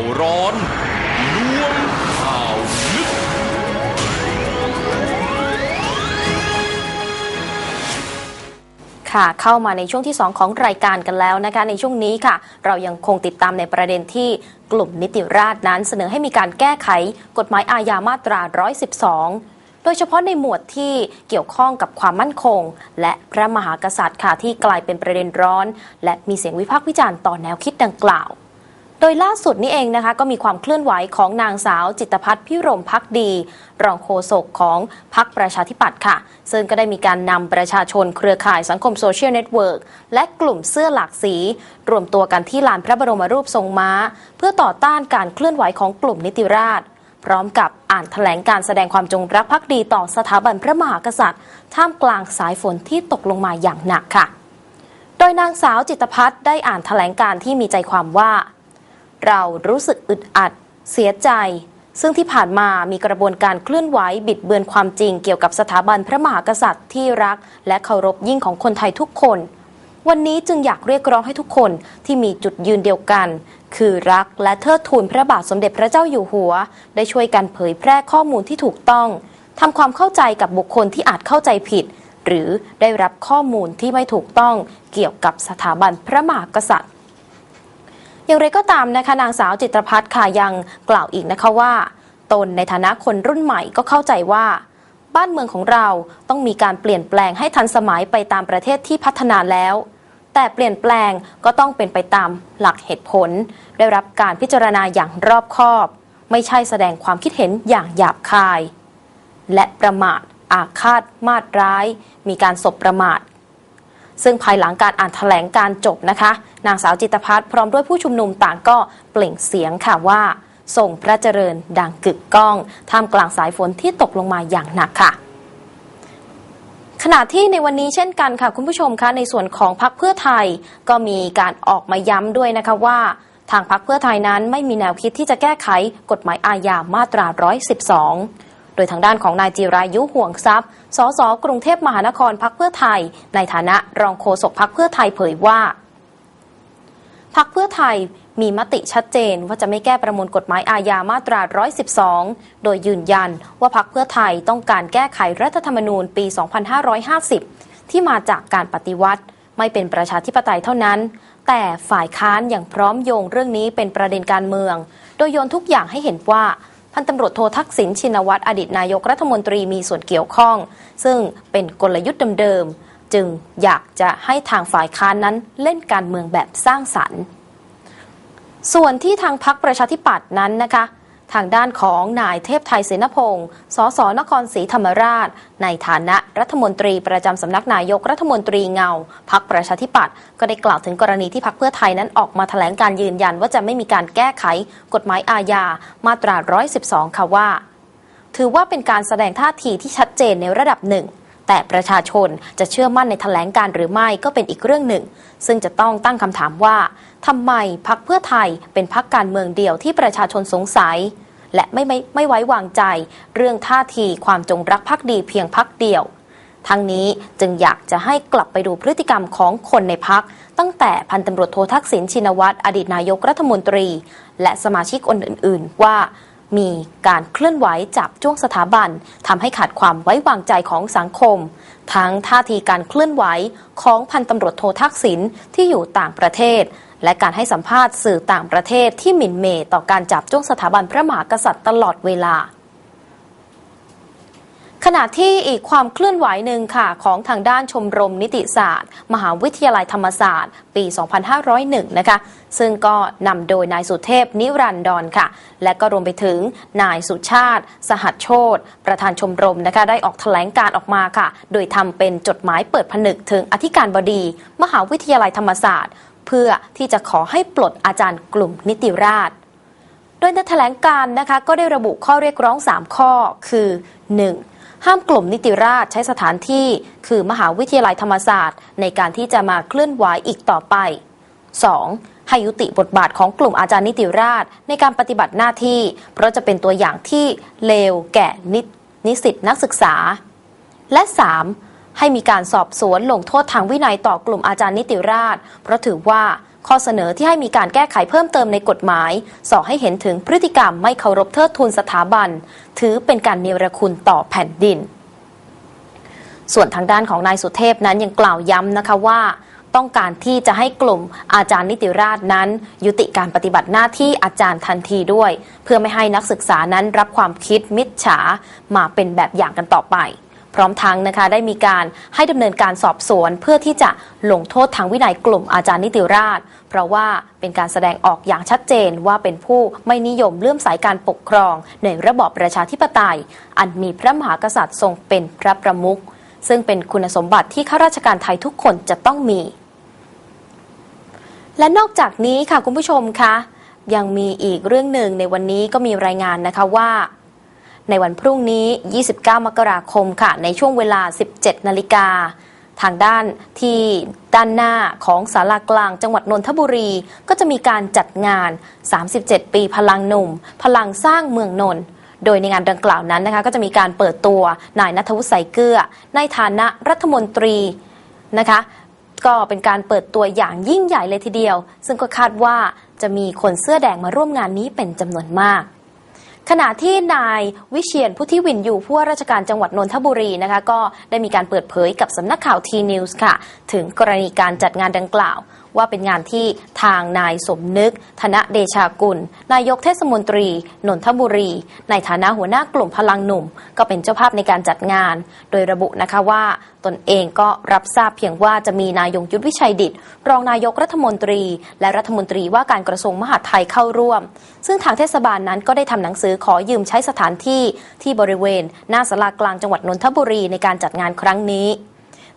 าร้อนล้วงข่าวลึก ค่ะ เข้ามาในช่วงที่ 2 ของรายการกันแล้วนะคะ ในช่วงนี้ค่ะ เรายังคงติดตามในประเด็นที่กลุ่มนิติราษฎร์นั้นเสนอให้มีการแก้ไขกฎหมายอาญามาตรา 112โดยเฉพาะในหมวดที่เกี่ยวข้องกับความมั่นคง และพระมหากษัตริย์ค่ะที่กลายเป็นประเด็นร้อน และมีเสียงวิพากษ์วิจารณ์ต่อแนวคิดดังกล่าว โดยล่าสุดนี้เองนะคะก็มีความเคลื่อนไหวของนางสาวจิตรพัฒน์พิรมพักดี รองโฆษกของพักประชาธิปัตย์ค่ะ ซึ่งก็ได้มีการนำประชาชนเครือข่ายสังคมโซเชียลเน็ตเวิร์กและกลุ่มเสื้อหลากสี รวมตัวกันที่ลานพระบรมรูปทรงม้า เพื่อต่อต้านการเคลื่อนไหวของกลุ่มนิติราษฎร์พร้อมกับอ่านแถลงการแสดงความจงรักภักดีต่อสถาบันพระมหากษัตริย์ ท่ามกลางสายฝนที่ตกลงมาอย่างหนักค่ะ โดยนางสาวจิตรพัฒน์ได้อ่านแถลงการที่มีใจความว่า เรารู้สึกอึดอัด เสียใจ ซึ่งที่ผ่านมามีกระบวนการเคลื่อนไหวบิดเบือนความจริงเกี่ยวกับสถาบันพระมหากษัตริย์ที่รัก และเคารพยิ่งของคนไทยทุกคน วันนี้จึงอยากเรียกร้องให้ทุกคนที่มีจุดยืนเดียวกัน คือรักและเทิดทูนพระบาทสมเด็จพระเจ้าอยู่หัว ได้ช่วยกันเผยแพร่ข้อมูลที่ถูกต้องทำความเข้าใจกับบุคคลที่อาจเข้าใจผิด หรือได้รับข้อมูลที่ไม่ถูกต้องเกี่ยวกับสถาบันพระมหากษัตริย์ อย่างไรก็ตามนะคะนางสาวจิตรพัฒน์ค่ะยังกล่าวอีกนะคะว่า ตนในฐานะคนรุ่นใหม่ก็เข้าใจว่า บ้านเมืองของเราต้องมีการเปลี่ยนแปลงให้ทันสมัยไปตามประเทศที่พัฒนาแล้ว แต่เปลี่ยนแปลงก็ต้องเป็นไปตามหลักเหตุผล ได้รับการพิจารณาอย่างรอบคอบ ไม่ใช่แสดงความคิดเห็นอย่างหยาบคาย และประมาทอาฆาตมาดร้าย มีการสบประมาท ซึ่งภายหลังการอ่านแถลงการจบนะคะ นางสาวจิตพัฒน์พร้อมด้วยผู้ชุมนุมต่างก็เปล่งเสียงค่ะว่าส่งพระเจริญดังกึกก้อง ท่ามกลางสายฝนที่ตกลงมาอย่างหนักค่ะขณะที่ในวันนี้เช่นกันค่ะ คุณผู้ชมคะในส่วนของพรรคเพื่อไทยก็มีการออกมาย้ำด้วยนะคะว่า ทางพรรคเพื่อไทยนั้นไม่มีแนวคิดที่จะแก้ไขกฎหมายอาญามาตรา 112 ดยทางด้านของนายจิรายุห่วงทรัพย์ สสกรุงเทพมหานครพักเพื่อไทย ในฐานะรองโฆษกพักเพื่อไทยเผยว่าพักเพื่อไทยมีมติชัดเจนว่าจะไม่แก้ประมวลกฎหมายอาญามาตรา 112 โดยยืนยันว่าพักเพื่อไทยต้องการแก้ไขรัฐธรรมนูญปี 2550 ที่มาจากการปฏิวัติ ไม่เป็นประชาธิปไตยเท่านั้น แต่ฝ่ายค้านอย่างพร้อมโยงเรื่องนี้เป็นประเด็นการเมือง โดยโยนทุกอย่างให้เห็นว่า พันตำรวจโททักษิณชินวัตรอดีตนายกรัฐมนตรีมีส่วนเกี่ยวข้อง ซึ่งเป็นกลยุทธ์เดิมๆ จึงอยากจะให้ทางฝ่ายค้านนั้นเล่นการเมืองแบบสร้างสรรค์ ส่วนที่ทางพักประชาธิปัตย์นั้นนะคะ ทางด้านของนายเทพไทยเสนพงศ์สสนครศรีธรรมราช ในฐานะรัฐมนตรีประจำสำนักนายกรัฐมนตรีเงา พักประชาธิปัตย์ก็ได้กล่าวถึงกรณีที่พักเพื่อไทยนั้นออกมาแถลงการยืนยันว่าจะไม่มีการแก้ไข กฎหมายอาญามาตรา 112 ค่ะว่า ถือว่าเป็นการแสดงท่าทีที่ชัดเจนในระดับหนึ่ง แต่ประชาชนจะเชื่อมั่นในแถลงการหรือไม่ก็เป็นอีกเรื่องหนึ่ง ซึ่งจะต้องตั้งคำถามว่าทำไมพักเพื่อไทยเป็นพักการเมืองเดียวที่ประชาชนสงสัย และไม่ไม่ไม่ไว้วางใจ เรื่องท่าทีความจงรักภักดีเพียงพักเดียวทั้งนี้จึงอยากจะให้กลับไปดูพฤติกรรมของคนในพัก ตั้งแต่พันตำรวจโททักษิณชินวัตรอดีตนายกรัฐมนตรี และสมาชิกคนอื่น ๆ ว่า มีการเคลื่อนไหวจับจ้วงสถาบันทำให้ขาดความไว้วางใจของสังคม ทั้งท่าทีการเคลื่อนไหวของพันตำรวจโททักษิณที่อยู่ต่างประเทศ และการให้สัมภาษณ์สื่อต่างประเทศที่หมิ่นเหมต่อการจับจ้วงสถาบันพระมหากษัตริย์ตลอดเวลา ขณะที่อีกความเคลื่อนไหวหนึ่งค่ะ ของทางด้านชมรมนิติศาสตร์ มหาวิทยาลัยธรรมศาสตร์ ปี 2501 นะคะ ซึ่งก็นำโดยนายสุเทพนิรันดรค่ะ และก็รวมไปถึงนายสุชาติ สหัสโชตประธานชมรมนะคะ ได้ออกแถลงการออกมาค่ะ โดยทำเป็นจดหมายเปิดผนึกถึงอธิการบดี มหาวิทยาลัยธรรมศาสตร์ เพื่อที่จะขอให้ปลดอาจารย์กลุ่มนิติราษฎร์โดยในแถลงการนะคะก็ได้ระบุข้อเรียกร้อง 3 ข้อคือ 1. ห้ามกลุ่มนิติราษฎรใช้สถานที่ คือมหาวิทยาลัยธรรมศาสตร์ ในการที่จะมาเคลื่อนไหวอีกต่อไป 2. ให้ยุติบทบาทของกลุ่มอาจารย์นิติราษฎรในการปฏิบัติหน้าที่ เพราะจะเป็นตัวอย่างที่เลวแก่นินิสิตนักศึกษา และ 3. ให้มีการสอบสวนลงโทษทางวินัยต่อกลุ่มอาจารย์นิติราษฎรเพราะถือว่า ข้อเสนอที่ให้มีการแก้ไขเพิ่มเติมในกฎหมายส่อให้เห็นถึงพฤติกรรมไม่เคารพเทิดทูนสถาบัน ถือเป็นการเนรคุณต่อแผ่นดิน ส่วนทางด้านของนายสุเทพนั้นยังกล่าวย้ำนะคะว่าต้องการที่จะให้กลุ่มอาจารย์นิติราษฎร์นั้น ยุติการปฏิบัติหน้าที่อาจารย์ทันทีด้วย เพื่อไม่ให้นักศึกษานั้นรับความคิดมิจฉามาเป็นแบบอย่างกันต่อไป พร้อมทั้งนะคะได้มีการให้ดำเนินการสอบสวน เพื่อที่จะลงโทษทางวินัยกลุ่มอาจารย์นิติราษฎร์เพราะว่าเป็นการแสดงออกอย่างชัดเจนว่าเป็นผู้ไม่นิยมเลื่อมสายการปกครอง ในระบอบประชาธิปไตย อันมีพระมหากษัตริย์ทรงเป็นพระประมุขซึ่งเป็นคุณสมบัติที่ข้าราชการไทยทุกคนจะต้องมี และนอกจากนี้ค่ะคุณผู้ชมคะยังมีอีกเรื่องหนึ่งในวันนี้ก็มีรายงานนะคะว่า ในวันพรุ่งนี้ 29 มกราคมค่ะ ในช่วงเวลา 17 นาฬิกา ทางด้านที่ด้านหน้าของศาลากลางจังหวัดนนทบุรี ก็จะมีการจัดงาน 37 ปีพลังหนุ่ม พลังสร้างเมืองนนท์โดยในงานดังกล่าวนั้นนะคะก็จะมีการเปิดตัวนายนัทวุฒิใสเกลือ ในฐานะรัฐมนตรีนะคะ ก็เป็นการเปิดตัวอย่างยิ่งใหญ่เลยทีเดียว ซึ่งก็คาดว่าจะมีคนเสื้อแดงมาร่วมงานนี้เป็นจำนวนมาก ขณะที่นายวิเชียนพุทธิวินอยู่ผู้ว่าราชการจังหวัดนนทบุรีนะคะก็ได้มีการเปิดเผยกับสำนักข่าวทีนิวส์ค่ะ ถึงกรณีการจัดงานดังกล่าว ว่าเป็นงานที่ทางนายสมนึก ธนเดชากุล นายกเทศมนตรี นนทบุรี ในฐานะหัวหน้ากลุ่มพลังหนุ่ม ก็เป็นเจ้าภาพในการจัดงาน โดยระบุนะคะว่าตนเองก็รับทราบเพียงว่าจะมีนายงยุทธวิชัยดิตรองนายกรัฐมนตรี และรัฐมนตรีว่าการกระทรวงมหาดไทยเข้าร่วม ซึ่งทางเทศบาลนั้นก็ได้ทำหนังสือขอยืมใช้สถานที่ที่บริเวณ หน้าสลากลางจังหวัดนนทบุรีในการจัดงานครั้งนี้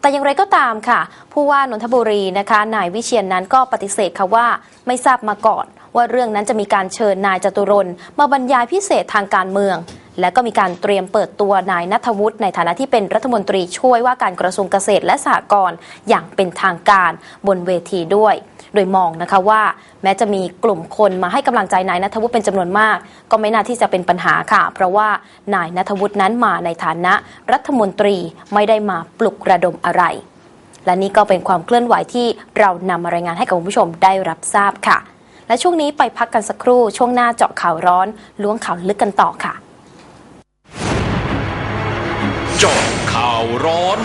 แต่อย่างไรก็ตามค่ะ ผู้ว่านนทบุรีนะคะนายวิเชียนนั้นก็ปฏิเสธค่ะว่าไม่ทราบมาก่อน ว่าเรื่องนั้นจะมีการเชิญนายจตุรนมาบรรยายพิเศษทางการเมือง และก็มีการเตรียมเปิดตัวนายนัทวุฒิในฐานะที่เป็นรัฐมนตรีช่วยว่าการกระทรวงเกษตรและสหกรณ์อย่างเป็นทางการบนเวทีด้วย โดยมองนะคะว่า แม้จะมีกลุ่มคนมาให้กำลังใจนายนัทวุฒิเป็นจำนวนมาก ก็ไม่น่าที่จะเป็นปัญหาค่ะ เพราะว่านายนัทวุฒินั้นมาในฐานะ รัฐมนตรีไม่ได้มาปลุกระดมอะไร และนี่ก็เป็นความเคลื่อนไหวที่เรานำมารายงานให้กับคุณผู้ชมได้รับทราบค่ะ และช่วงนี้ไปพักกันสักครู่ ช่วงหน้าเจาะข่าวร้อน ล้วงข่าวลึกกันต่อค่ะ จาะข่าวร้อน